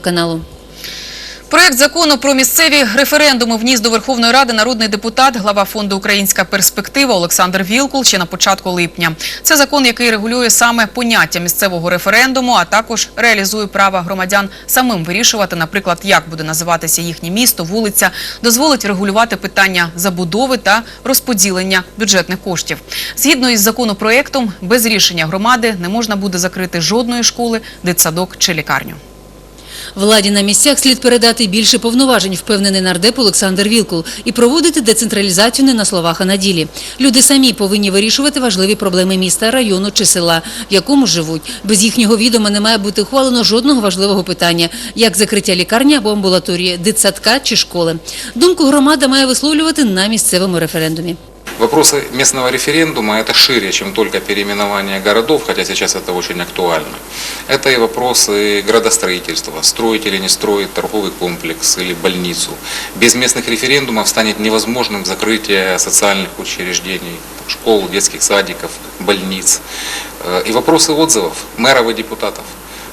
каналу. Проект закону про місцеві референдуми вніс до Верховної Ради народний депутат, глава фонду Українська перспектива Олександр Вілкул ще на початку липня. Це закон, який регулює саме поняття місцевого референдуму, а також реалізує право громадян самим вирішувати, наприклад, як буде називатися їхнє місто, вулиця, дозволить регулювати питання забудови та розподілення бюджетних коштів. Згідно із законопроектом, без рішення громади не можна буде закрити жодної школи, дитсадок чи лікарню. Владі на місцях слід передати більше повноважень, впевнений нардеп Олександр Вілкул, і проводити децентралізацію не на словах, а на ділі. Люди самі повинні вирішувати важливі проблеми міста, району чи села, в якому живуть. Без їхнього відома не має бути ухвалено жодного важливого питання, як закриття лікарні або амбулаторії, дитсадка чи школи. Думку громада має висловлювати на місцевому референдумі. Вопросы местного референдума – это шире, чем только переименование городов, хотя сейчас это очень актуально. Это и вопросы градостроительства, строить или не строить торговый комплекс или больницу. Без местных референдумов станет невозможным закрытие социальных учреждений, школ, детских садиков, больниц. Э, И вопросы отзывов мэров и депутатов.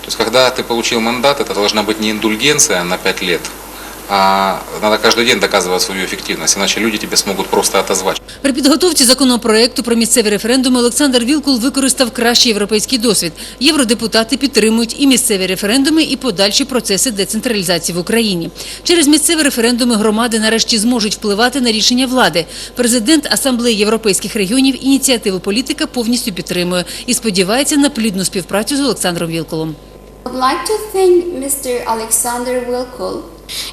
То есть, когда ты получил мандат, это должна быть не индульгенция на 5 лет, надо каждый день доказывать свою эффективность, иначе люди тебе смогут просто отозвать. При підготовці законопроекту про місцеві референдуми Олександр Вілкул використав кращий європейський досвід. Євродепутати підтримують і місцеві референдуми, і подальші процеси децентралізації в Україні. Через місцеві референдуми громади нарешті зможуть впливати на рішення влади. Президент Асамблеї європейських регіонів ініціативу політика повністю підтримує і сподівається на плідну співпрацю з Олександром Вілкулом.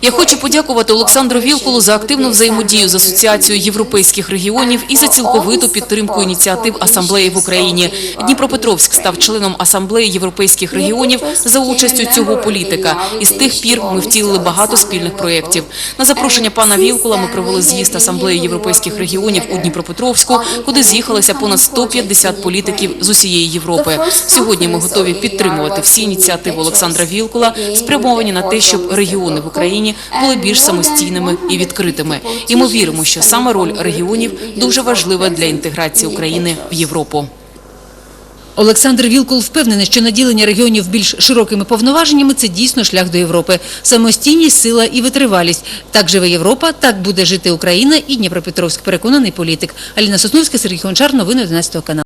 Я хочу подякувати Олександру Вілкулу за активну взаємодію з Асоціацією європейських регіонів і за цілковиту підтримку ініціатив асамблеї в Україні. Дніпропетровськ став членом асамблеї європейських регіонів за участю цього політика. І з тих пір ми втілили багато спільних проєктів. На запрошення пана Вілкула ми провели з'їзд асамблеї європейських регіонів у Дніпропетровську, куди з'їхалися понад 150 політиків з усієї Європи. Сьогодні ми готові підтримувати всі ініціативи Олександра Вілкула, спрямовані на те, щоб регіони в Україні були більш самостійними і відкритими. І ми віримо, що саме роль регіонів дуже важлива для інтеграції України в Європу. Олександр Вілкул впевнений, що наділення регіонів більш широкими повноваженнями – це дійсно шлях до Європи. Самостійність, сила і витривалість. Так живе Європа, так буде жити Україна і Дніпропетровськ, переконаний політик. Аліна Сосновська, Сергій Гончар, новини 11 каналу.